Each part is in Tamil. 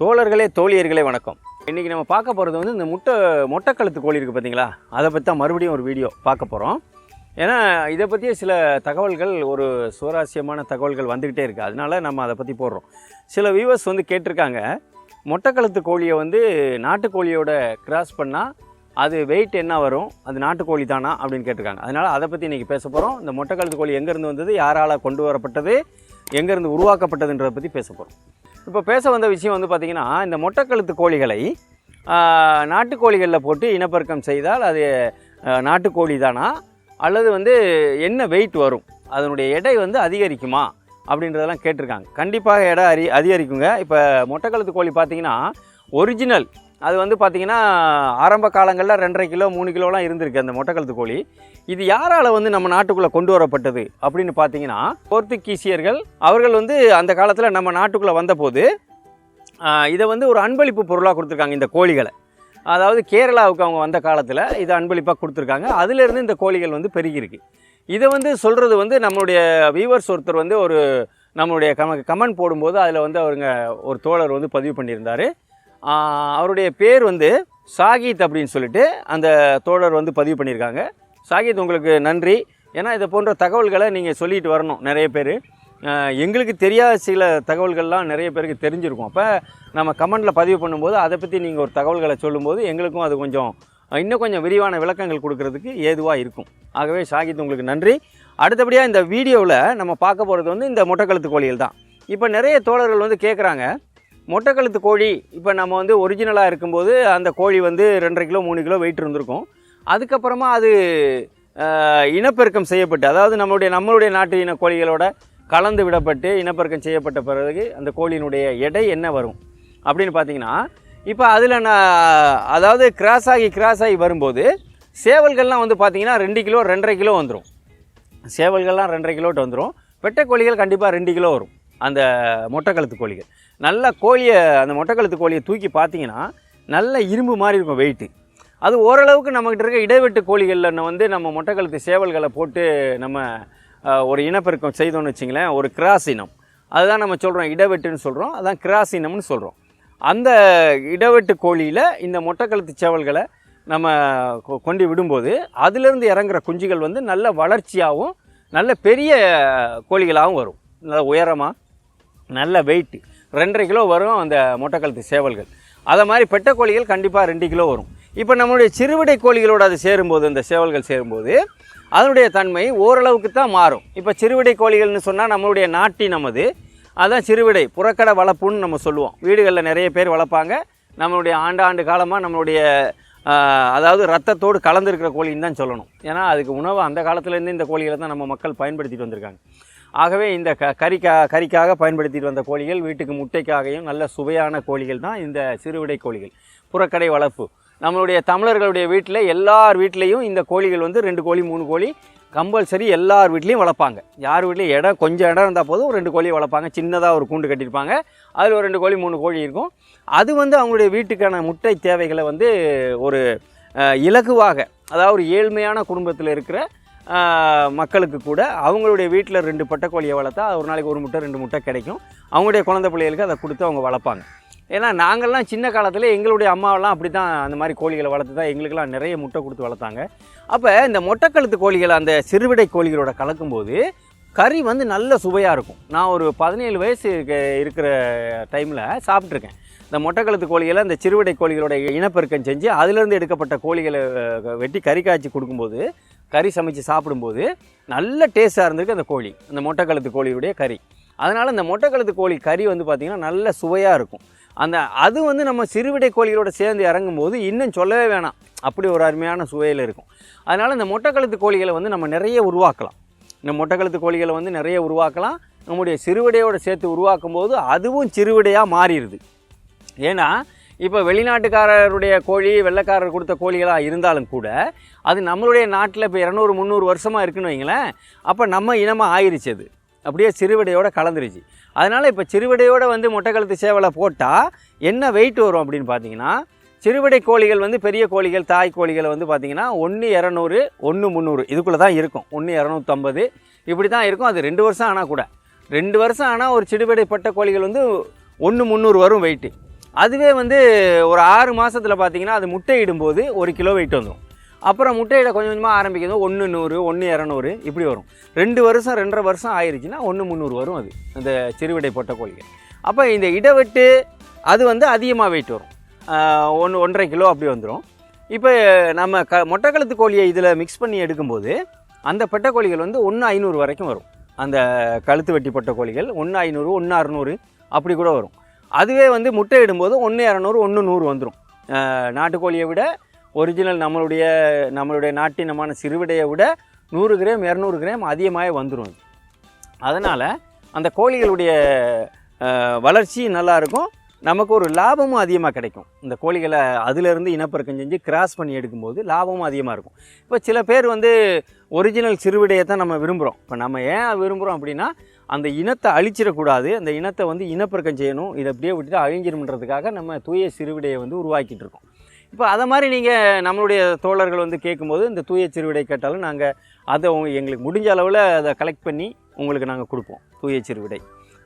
தோழர்களே தோழியர்களே வணக்கம். இன்றைக்கி நம்ம பார்க்க போகிறது வந்து இந்த முட்டை மொட்டைக்கழுத்து கோழி இருக்குது பார்த்தீங்களா அதை பற்றி தான் மறுபடியும் ஒரு வீடியோ பார்க்க போகிறோம் ஏன்னா இதை பற்றிய சில தகவல்கள் ஒரு சுவாரஸ்யமான தகவல்கள் வந்துக்கிட்டே இருக்குது அதனால நம்ம அதை பற்றி போடுறோம். சில வியூவர்ஸ் வந்து கேட்டிருக்காங்க மொட்டைக்கழுத்து கோழியை வந்து நாட்டுக்கோழியோட கிராஸ் பண்ணால் அது வெயிட் என்ன வரும்? அது நாட்டுக்கோழி தானா? அப்படின்னு கேட்டிருக்காங்க. அதனால் அதை பற்றி இன்றைக்கி பேச போகிறோம் இந்த மொட்டைக்கழுத்து கோழி எங்கேருந்து வந்தது? யாரால் கொண்டு வரப்பட்டது? எங்கேருந்து உருவாக்கப்பட்டதுன்றதை பற்றி பேச போகிறோம் இப்போ பேச வந்த விஷயம் வந்து பார்த்திங்கன்னா இந்த மொட்டைக்கழுத்து கோழிகளை நாட்டுக்கோழிகளில் போட்டு இனப்பெருக்கம் செய்தால் அது நாட்டுக்கோழி தானா அல்லது வந்து என்ன வெயிட் வரும்? அதனுடைய எடை வந்து அதிகரிக்குமா? அப்படின்றதெல்லாம் கேட்டிருக்காங்க. கண்டிப்பாக எடை அரி அதிகரிக்குங்க. இப்போ மொட்டைக்கழுத்து கோழி பார்த்திங்கன்னா ஒரிஜினல் அது வந்து பார்த்திங்கன்னா ஆரம்ப காலங்களில் ரெண்டரை கிலோ மூணு கிலோலாம் இருந்திருக்கு அந்த மொட்டைக்கழுத்து கோழி. இது யாரால் வந்து நம்ம நாட்டுக்குள்ளே கொண்டு வரப்பட்டது அப்படின்னு பார்த்தீங்கன்னா போர்த்துகீசியர்கள் அவர்கள் வந்து அந்த காலத்தில் நம்ம நாட்டுக்குள்ளே வந்தபோது இதை வந்து ஒரு அன்பளிப்பு பொருளாக கொடுத்துருக்காங்க இந்த கோழிகளை. அதாவது கேரளாவுக்கு அவங்க வந்த காலத்தில் இதை அன்பளிப்பாக கொடுத்துருக்காங்க. அதுலேருந்து இந்த கோழிகள் வந்து பெருகிருக்கு இதை வந்து சொல்கிறது வந்து நம்மளுடைய வியூவர்ஸ் ஒருத்தர் வந்து ஒரு நம்மளுடைய கம கமெண்ட் போடும்போது அதில் வந்து அவருங்க ஒரு தோழர் வந்து பதிவு பண்ணியிருந்தார். அவருடைய பேர் வந்து சாகித் அப்படின்னு சொல்லிட்டு அந்த தோழர் வந்து பதிவு பண்ணியிருக்காங்க. சாகித் உங்களுக்கு நன்றி. ஏன்னா இதை போன்ற தகவல்களை நீங்கள் சொல்லிட்டு வரணும் நிறைய பேர். எங்களுக்கு தெரியாத சில தகவல்கள்லாம் நிறைய பேருக்கு தெரிஞ்சிருக்கும். அப்போ நம்ம கமெண்டில் பதிவு பண்ணும்போது அதை பற்றி நீங்கள் ஒரு தகவல்களை சொல்லும்போது எங்களுக்கும் அது கொஞ்சம் இன்னும் கொஞ்சம் விரிவான விளக்கங்கள் கொடுக்கறதுக்கு ஏதுவாக இருக்கும். ஆகவே சாகித் உங்களுக்கு நன்றி. அடுத்தபடியாக இந்த வீடியோவில் நம்ம பார்க்க போகிறது வந்து இந்த மொட்டைக்கழுத்து கோழிகள் தான். இப்போ நிறைய தோழர்கள் வந்து கேட்குறாங்க மொட்டைக்கழுத்து கோழி இப்போ நம்ம வந்து ஒரிஜினலாக இருக்கும்போது அந்த கோழி வந்து ரெண்டரை கிலோ மூணு கிலோ வெயிட் இருந்திருக்கும். அதுக்கப்புறமா அது இனப்பெருக்கம் செய்யப்பட்டு அதாவது நம்மளுடைய நம்மளுடைய நாட்டு இன கோழிகளோட கலந்து விடப்பட்டு இனப்பெருக்கம் செய்யப்பட்ட பிறகு அந்த கோழியினுடைய எடை என்ன வரும்? அப்படின்னு பார்த்தீங்கன்னா இப்போ அதில் நான் அதாவது கிராஸ் ஆகி கிராஸ் ஆகி வரும்போது சேவல்கள்லாம் வந்து பார்த்திங்கன்னா ரெண்டு கிலோ ரெண்டரை கிலோ வந்துடும் சேவல்கள்லாம் ரெண்டரை கிலோட்டு வந்துடும் பெட்டை கோழிகள் கண்டிப்பாக ரெண்டு கிலோ வரும். அந்த மொட்டைக்கழுத்து கோழிகள். நல்ல கோழியை அந்த மொட்டைக்கழுத்து கோழியை தூக்கி பார்த்தீங்கன்னா நல்ல இரும்பு மாதிரி இருக்கும் வெயிட்டு அது ஓரளவுக்கு நம்மக்கிட்ட இருக்க இடைவெட்டு கோழிகளில் வந்து நம்ம மொட்டைக்கழுத்து சேவல்களை போட்டு நம்ம ஒரு இனப்பெருக்கம் செய்தோம்னு வச்சிங்களேன் ஒரு கிராஸ் இனம். அதுதான் நம்ம சொல்கிறோம் இடைவெட்டுன்னு சொல்கிறோம் அதான் கிராஸ் இனம்னு சொல்கிறோம் அந்த இடவெட்டு கோழியில் இந்த மொட்டைக்கழுத்து சேவல்களை நம்ம கொ- கொண்டு விடும்போது அதிலிருந்து இறங்குற குஞ்சுகள் வந்து நல்ல வளர்ச்சியாகவும் நல்ல பெரிய கோழிகளாகவும் வரும். நல்ல உயரமாக நல்ல வெயிட்டு ரெண்டரை கிலோ வரும் அந்த மொட்டைக்கழுத்து சேவல்கள். அதை மாதிரி பெட்டை கோழிகள் கண்டிப்பாக ரெண்டு கிலோ வரும். இப்போ நம்மளுடைய சிறுவிடை கோழிகளோடு அது சேரும்போது அந்த சேவல்கள் சேரும்போது அதனுடைய தன்மை ஓரளவுக்கு தான் மாறும். இப்போ சிறுவிடை கோழிகள்னு சொன்னால் நம்மளுடைய நாட்டி நமது அதான் சிறுவிடை புறக்கடை வளர்ப்புன்னு நம்ம சொல்லுவோம். வீடுகளில் நிறைய பேர் வளர்ப்பாங்க. நம்மளுடைய ஆண்டாண்டு காலமாக நம்மளுடைய அதாவது ரத்தத்தோடு கலந்துருக்கிற கோழின்னு தான் சொல்லணும். ஏன்னா அதுக்கு உணவு அந்த காலத்துலேருந்து இந்த கோழிகளை தான் நம்ம மக்கள் பயன்படுத்திட்டு வந்திருக்காங்க. ஆகவே இந்த க கறிக்கா கறிக்காக பயன்படுத்திட்டு வந்த கோழிகள் வீட்டுக்கு முட்டைக்காகவும் நல்ல சுவையான கோழிகள் தான் இந்த சிறுவிடை கோழிகள். புறக்கடை வளர்ப்பு. நம்மளுடைய தமிழர்களுடைய வீட்டில் எல்லார் வீட்லேயும் இந்த கோழிகள் வந்து ரெண்டு கோழி மூணு கோழி கம்பல்சரி எல்லார் வீட்லேயும் வளர்ப்பாங்க. யார் வீட்லேயும் இடம் கொஞ்சம் இடம் இருந்தால் போதும் ஒரு ரெண்டு கோழி வளர்ப்பாங்க. சின்னதாக ஒரு கூண்டு கட்டியிருப்பாங்க. அதில் ஒரு ரெண்டு கோழி மூணு கோழி இருக்கும். அது வந்து அவங்களுடைய வீட்டுக்கான முட்டை தேவைகளை வந்து ஒரு இலகுவாக அதாவது ஒரு ஏழ்மையான குடும்பத்தில் இருக்கிற மக்களுக்கு கூட அவங்களுடைய வீட்டில் ரெண்டு பட்டைக்கோழியை வளர்த்தா ஒரு நாளைக்கு ஒரு முட்டை ரெண்டு முட்டை கிடைக்கும். அவங்களுடைய குழந்தை பிள்ளைகளுக்கு அதை கொடுத்து அவங்க வளர்ப்பாங்க. ஏன்னா நாங்கள்லாம் சின்ன காலத்தில் எங்களுடைய அம்மாவெல்லாம் அப்படி தான் அந்த மாதிரி கோழிகளை வளர்த்து தான் எங்களுக்கெல்லாம் நிறைய முட்டை கொடுத்து வளர்த்தாங்க. அப்போ இந்த மொட்டைக்கழுத்து கோழிகளை அந்த சிறுவிடை கோழிகளோட கலக்கும்போது கறி வந்து நல்ல சுவையாக இருக்கும். நான் ஒரு பதினேழு வயசு இருக்க- இருக்கிற டைமில் சாப்பிட்ருக்கேன் இந்த மொட்டைக்கழுத்து கோழிகளை இந்த சிறுவிடை கோழிகளோட இனப்பெருக்கம் செஞ்சு அதிலிருந்து எடுக்கப்பட்ட கோழிகளை வெட்டி கறி காய்ச்சி கொடுக்கும்போது கறி சமைச்சு சாப்பிடும்போது நல்ல டேஸ்ட்டாக இருந்திருக்கு அந்த கோழி அந்த மொட்டைக்கழுத்து கோழியுடைய கறி. அதனால் இந்த மொட்டைக்கழுத்து கோழி கறி வந்து பார்த்திங்கன்னா நல்ல சுவையாக இருக்கும். அந்த அது வந்து நம்ம சிறுவிடை கோழிகளோட சேர்ந்து இறங்கும்போது இன்னும் சொல்லவே வேணாம். அப்படி ஒரு அருமையான சுவையில் இருக்கும். அதனால் இந்த மொட்டைக்கழுத்து கோழிகளை வந்து நம்ம நிறைய உருவாக்கலாம். இந்த மொட்டைக்கழுத்து கோழிகளை வந்து நிறைய உருவாக்கலாம். நம்முடைய சிறுவிடையோடு சேர்த்து உருவாக்கும் போது அதுவும் சிறுவிடையாக மாறிடுது. ஏன்னா இப்போ வெளிநாட்டுக்காரருடைய கோழி வெள்ளைக்காரர் கொடுத்த கோழிகளாக இருந்தாலும் கூட அது நம்மளுடைய நாட்டில் இப்போ இரநூறு முந்நூறு வருஷமாக இருக்குன்னு வைங்களேன் அப்போ நம்ம இனமாக ஆயிருச்சு அது. அப்படியே சிறுவிடையோடு கலந்துருச்சு. அதனால் இப்போ சிறுவிடையோடு வந்து முட்டைக்கழுத்து சேவலை போட்டால் என்ன வெயிட் வரும் அப்படின்னு பார்த்தீங்கன்னா சிறுவிடை கோழிகள் வந்து பெரிய கோழிகள் தாய் கோழிகளை வந்து பார்த்தீங்கன்னா ஒன்று இரநூறு ஒன்று முந்நூறு இதுக்குள்ளே தான் இருக்கும். ஒன்று இரநூத்தம்பது இப்படி தான் இருக்கும். அது ரெண்டு வருஷம் ஆனால் கூட. ரெண்டு வருஷம் ஆனால் ஒரு சிறுவிடைப்பட்ட கோழிகள் வந்து ஒன்று முந்நூறு வரும் வெயிட்டு அதுவே வந்து ஒரு ஆறு மாதத்தில் பார்த்திங்கன்னா அது முட்டையிடும் போது ஒரு கிலோ வெயிட் வந்துடும் அப்புறம் முட்டையிட கொஞ்சம் கொஞ்சமாக ஆரம்பிக்கிறது ஒன்று நூறு ஒன்று இரநூறு இப்படி வரும். ரெண்டு வருஷம் ரெண்டரை வருஷம் ஆயிருச்சுன்னா ஒன்று முந்நூறு வரும் அது அந்த சிறுவிடை பொட்டை கோழிகள் அப்போ இந்த இடைவெட்டு அது வந்து அதிகமாக வெயிட் வரும். ஒன்று ஒன்றரை கிலோ அப்படி வந்துடும் இப்போ நம்ம க மொட்டைக்கழுத்து கோழியை இதில் மிக்ஸ் பண்ணி எடுக்கும்போது அந்த பெட்டை கோழிகள் வந்து ஒன்று ஐநூறு வரைக்கும் வரும். அந்த கழுத்து வெட்டி பொட்டை கோழிகள் ஒன்று ஐநூறு ஒன்று அறநூறு அப்படி கூட வரும். அதுவே வந்து முட்டை இடும்போது ஒன்று இரநூறு ஒன்று நூறு வந்துடும் நாட்டுக்கோழியை விட ஒரிஜினல் நம்மளுடைய நம்மளுடைய நாட்டினமான சிறுவிடையை விட நூறு கிராம் இரநூறு கிராம் அதிகமாக வந்துடும் அதனால் அந்த கோழிகளுடைய வளர்ச்சி நல்லா இருக்கும் நமக்கு ஒரு லாபமும் அதிகமாக கிடைக்கும். இந்த கோழிகளை அதிலிருந்து இனப்பெருக்கம் செஞ்சு கிராஸ் பண்ணி எடுக்கும்போது லாபமும் அதிகமாக இருக்கும். இப்போ சில பேர் வந்து ஒரிஜினல் சிறுவிடையை தான் நம்ம விரும்புகிறோம். இப்போ நம்ம ஏன் விரும்புகிறோம் அப்படின்னா அந்த இனத்தை அழிச்சிடக்கூடாது அந்த இனத்தை வந்து இனப்பெருக்கம் செய்யணும். இதை அப்படியே விட்டுட்டு அழிஞ்சிரும்ன்றதுக்காக நம்ம தூய சிறுவிடையை வந்து உருவாக்கிட்டு இருக்கோம். இப்போ அதை மாதிரி நீங்கள் நம்மளுடைய தோழர்கள் வந்து கேட்கும்போது இந்த தூய சிறுவிடை கேட்டாலும் நாங்கள் அதை எங்களுக்கு முடிஞ்ச அளவில் அதை கலெக்ட் பண்ணி உங்களுக்கு நாங்கள் கொடுப்போம் தூய சிறுவிடை.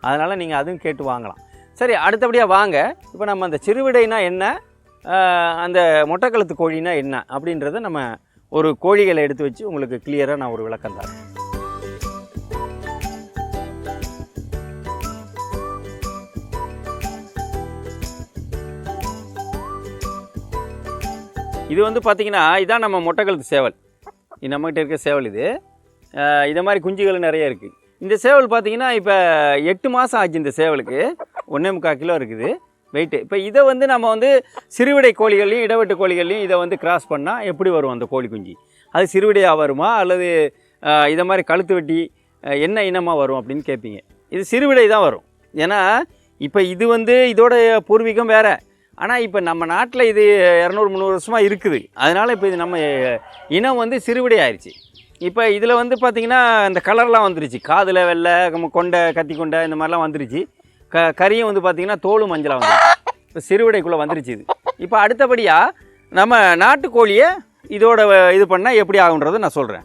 அதனால் நீங்கள் அதுவும் கேட்டு வாங்கலாம். சரி அடுத்தபடியாக வாங்க. இப்போ நம்ம அந்த சிறுவிடைனா என்ன? அந்த மொட்டைக்கழுத்து கோழினா என்ன? அப்படின்றத நம்ம ஒரு கோழிகளை எடுத்து வச்சு உங்களுக்கு கிளியராக நான் ஒரு விளக்கம் தரேன். இது வந்து பார்த்தீங்கன்னா இதான் நம்ம மொட்டைக்கழுத்து சேவல். இது நம்மகிட்ட இருக்க சேவல் இது. இதை மாதிரி குஞ்சுகள் நிறைய இருக்குது இந்த சேவல் பார்த்தீங்கன்னா இப்போ எட்டு மாதம் ஆச்சு இந்த சேவலுக்கு. ஒன்றே முக்கால் கிலோ இருக்குது. வெயிட்டு இப்போ இதை வந்து நம்ம வந்து சிறுவிடை கோழிகள்லையும் இடவெட்டு கோழிகள்லையும் இதை வந்து கிராஸ் பண்ணால் எப்படி வரும் அந்த கோழி குஞ்சு? அது சிறுவிடையாக வருமா? அல்லது இதை மாதிரி கழுத்து வெட்டி என்ன இனமாக வரும் அப்படின்னு கேட்பீங்க இது சிறுவிடை தான் வரும். ஏன்னா இப்போ இது வந்து இதோட பூர்வீகம் வேறு. ஆனால் இப்போ நம்ம நாட்டில் இது இரநூறு முந்நூறு வருஷமாக இருக்குது. அதனால் இப்போ இது நம்ம இனம் வந்து சிறுவிடை ஆயிடுச்சு இப்போ இதில் வந்து பார்த்திங்கன்னா இந்த கலர்லாம் வந்துருச்சு. காதில் வெள்ளை நம்ம கொண்டை கத்தி கொண்டை இந்த மாதிரிலாம் வந்துருச்சு. க கறியும் வந்து பார்த்திங்கன்னா தோலும் மஞ்சளாக வந்துருச்சு. இப்போ சிறுவிடைக்குள்ளே வந்துருச்சு இது. இப்போ அடுத்தபடியாக நம்ம நாட்டுக்கோழியை இதோட இது பண்ணால் எப்படி ஆகுன்றதை நான் சொல்கிறேன்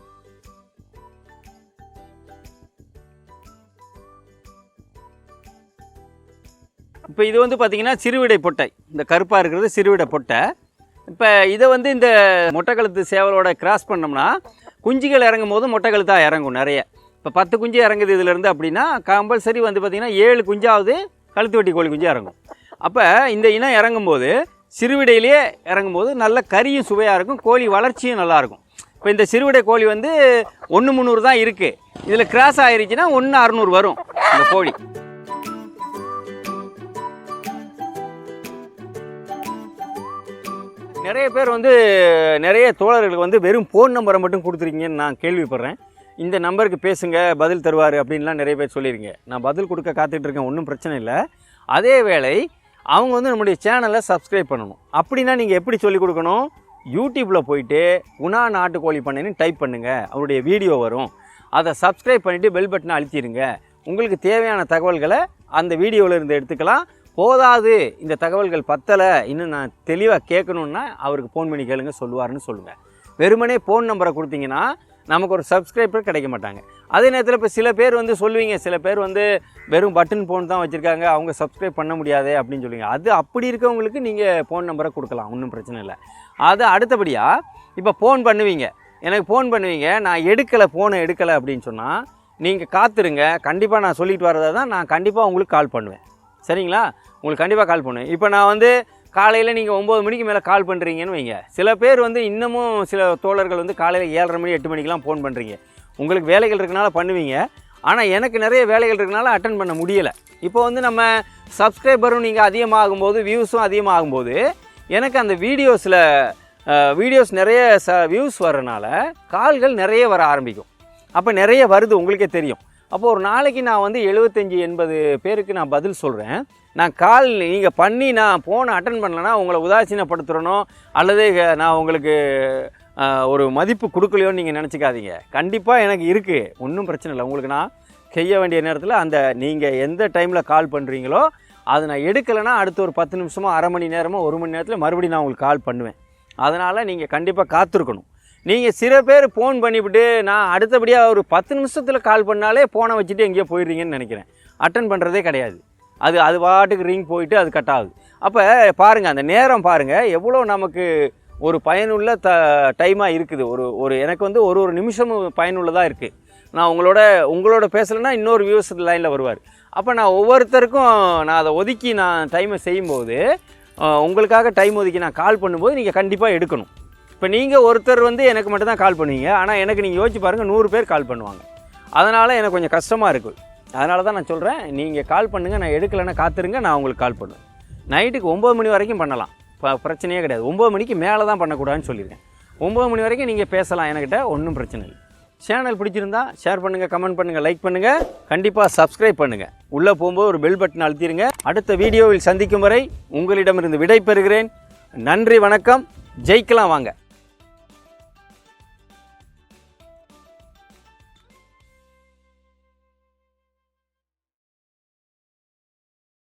இப்போ இது வந்து பார்த்திங்கன்னா சிறுவிடை பொட்டை. இந்த கருப்பாக இருக்கிறது சிறுவிடை பொட்டை. இப்போ இதை வந்து இந்த மொட்டைக்கழுத்து சேவலோட கிராஸ் பண்ணோம்னா குஞ்சுகள் இறங்கும் போது மொட்டைக்கழுத்தாக இறங்கும் நிறைய. இப்போ பத்து குஞ்சு இறங்குது இதுலேருந்து அப்படின்னா கம்பல்சரி வந்து பார்த்திங்கன்னா ஏழு குஞ்சாவது கழுத்து வெட்டி கோழி குஞ்சு இறங்கும். அப்போ இந்த இனம் இறங்கும்போது சிறுவிடையிலேயே இறங்கும்போது நல்ல கறியும் சுவையாக இருக்கும் கோழி வளர்ச்சியும் நல்லாயிருக்கும் இப்போ இந்த சிறுவிடை கோழி வந்து ஒன்று முந்நூறு தான் இருக்குது இதில் கிராஸ் ஆயிருச்சுன்னா ஒன்று அறநூறு வரும் இந்த கோழி. நிறைய பேர் வந்து நிறைய தோழர்களுக்கு வந்து வெறும் ஃபோன் நம்பரை மட்டும் கொடுத்துருக்கீங்கன்னு நான் கேள்விப்படுறேன். இந்த நம்பருக்கு பேசுங்க பதில் தருவார் அப்படின்லாம் நிறைய பேர் சொல்லியிருங்க நான் பதில் கொடுக்க காத்துட்ருக்கேன் ஒன்றும் பிரச்சனை இல்லை. அதே வேளை அவங்க வந்து நம்முடைய சேனலை சப்ஸ்கிரைப் பண்ணணும். அப்படின்னா நீங்கள் எப்படி சொல்லிக் கொடுக்கணும்? யூடியூப்பில் போயிட்டு உணா நாட்டுக்கோழி பண்ணைன்னு டைப் பண்ணுங்கள் அவருடைய வீடியோ வரும். அதை சப்ஸ்கிரைப் பண்ணிவிட்டு பெல் பட்டனை அழுத்திடுங்க உங்களுக்கு தேவையான தகவல்களை அந்த வீடியோவில் இருந்து எடுத்துக்கலாம். போதாது இந்த தகவல்கள் பத்தலை இன்னும் நான் தெளிவாக கேட்கணுன்னா அவருக்கு ஃபோன் பண்ணி கேளுங்க சொல்லுவாருன்னு சொல்லுங்கள் வெறுமனே ஃபோன் நம்பரை கொடுத்தீங்கன்னா நமக்கு ஒரு சப்ஸ்கிரைபர் கிடைக்க மாட்டாங்க. அதே நேரத்தில் இப்போ சில பேர் வந்து சொல்லுவீங்க சில பேர் வந்து வெறும் பட்டன் ஃபோன் தான் வச்சுருக்காங்க அவங்க சப்ஸ்கிரைப் பண்ண முடியாதே அப்படின்னு சொல்லுவீங்க. அது அப்படி இருக்கவங்களுக்கு நீங்கள் ஃபோன் நம்பரை கொடுக்கலாம் ஒன்றும் பிரச்சனை இல்லை. அது அடுத்தபடியாக இப்போ ஃபோன் பண்ணுவீங்க. எனக்கு ஃபோன் பண்ணுவீங்க நான் எடுக்கலை ஃபோனை எடுக்கலை அப்படின்னு சொன்னால் நீங்கள் காத்துருங்க. கண்டிப்பாக நான் சொல்லிட்டு வரதை தான் நான் கண்டிப்பாக உங்களுக்கு கால் பண்ணுவேன். சரிங்களா? உங்களுக்கு கண்டிப்பாக கால் பண்ணுவேன். இப்போ நான் வந்து காலையில் நீங்கள் ஒம்பது மணிக்கு மேலே கால் பண்ணுறீங்கன்னு வைங்க. சில பேர் வந்து இன்னமும் சில தோழர்கள் வந்து காலையில் ஏழரை மணி எட்டு மணிக்கெலாம் ஃபோன் பண்ணுறீங்க உங்களுக்கு வேலைகள் இருக்கனால பண்ணுவீங்க. ஆனால் எனக்கு நிறைய வேலைகள் இருக்கனால அட்டன் பண்ண முடியலை. இப்போ வந்து நம்ம சப்ஸ்கிரைபரும் நீங்கள் அதிகமாகும்போது வியூஸும் அதிகமாகும்போது எனக்கு அந்த வீடியோஸில் வீடியோஸ் நிறைய ச வியூஸ் வர்றனால கால்கள் நிறைய வர ஆரம்பிக்கும். அப்போ நிறைய வருது உங்களுக்கே தெரியும். அப்போ ஒரு நாளைக்கு நான் வந்து எழுபத்தஞ்சி எண்பது பேருக்கு நான் பதில் சொல்கிறேன் நான் கால் நீங்கள் பண்ணி நான் ஃபோனை அட்டன் பண்ணலன்னா உங்களை உதாசீனப்படுத்துகிறனோ அல்லது நான் உங்களுக்கு ஒரு மதிப்பு கொடுக்கலையோன்னு நீங்கள் நினச்சிக்காதீங்க. கண்டிப்பாக எனக்கு இருக்குது ஒன்றும் பிரச்சனை இல்லை. உங்களுக்கு நான் செய்ய வேண்டிய நேரத்தில் அந்த நீங்கள் எந்த டைமில் கால் பண்ணுறீங்களோ அதை நான் எடுக்கலைன்னா அடுத்து ஒரு பத்து நிமிஷமோ அரை மணி நேரமோ ஒரு மணி நேரத்தில் மறுபடியும் நான் உங்களுக்கு கால் பண்ணுவேன். அதனால் நீங்கள் கண்டிப்பாக காத்திருக்கணும். நீங்கள் சில பேர் ஃபோன் பண்ணிவிட்டு நான் அடுத்தபடியாக ஒரு பத்து நிமிஷத்தில் கால் பண்ணாலே ஃபோனை வச்சுட்டு எங்கேயோ போயிடுறீங்கன்னு நினைக்கிறேன். அட்டன் பண்ணுறதே கிடையாது. அது அது பாட்டுக்கு ரிங் போயிட்டு அது கட் ஆகுது. அப்போ பாருங்கள் அந்த நேரம் பாருங்கள் எவ்வளோ நமக்கு ஒரு பயனுள்ள த டைமாக இருக்குது. ஒரு ஒரு எனக்கு வந்து ஒரு ஒரு நிமிஷமும் பயனுள்ளதாக இருக்குது நான் உங்களோட உங்களோட பேசலைன்னா இன்னொரு வியூஸ் லைனில் வருவார். அப்போ நான் ஒவ்வொருத்தருக்கும் நான் அதை ஒதுக்கி நான் டைமை செய்யும்போது உங்களுக்காக டைம் ஒதுக்கி நான் கால் பண்ணும்போது நீங்கள் கண்டிப்பாக எடுக்கணும். இப்போ நீங்கள் ஒருத்தர் வந்து எனக்கு மட்டும்தான் கால் பண்ணுவீங்க. ஆனால் எனக்கு நீங்கள் யோசிச்சு பாருங்கள் நூறு பேர் கால் பண்ணுவாங்க. அதனால் எனக்கு கொஞ்சம் கஷ்டமாக இருக்குது அதனால தான் நான் சொல்கிறேன் நீங்கள் கால் பண்ணுங்கள் நான் எடுக்கலைன்னா காத்துருங்க நான் உங்களுக்கு கால் பண்ணுவேன். நைட்டுக்கு ஒம்பது மணி வரைக்கும் பண்ணலாம். இப்போ பிரச்சனையே கிடையாது. ஒம்பது மணிக்கு மேலே தான் பண்ணக்கூடாதுன்னு சொல்லியிருக்கேன். ஒம்பது மணி வரைக்கும் நீங்கள் பேசலாம் என்கிட்ட ஒன்றும் பிரச்சனை இல்லை. சேனல் பிடிச்சிருந்தா ஷேர் பண்ணுங்கள் கமெண்ட் பண்ணுங்கள் லைக் பண்ணுங்கள் கண்டிப்பாக சப்ஸ்கிரைப் பண்ணுங்கள் உள்ளே போகும்போது ஒரு பெல் பட்டன் அழுத்திடுங்க அடுத்த வீடியோவில் சந்திக்கும் வரை உங்களிடமிருந்து விடை பெறுகிறேன் நன்றி வணக்கம். ஜெயிக்கலாம் வாங்க.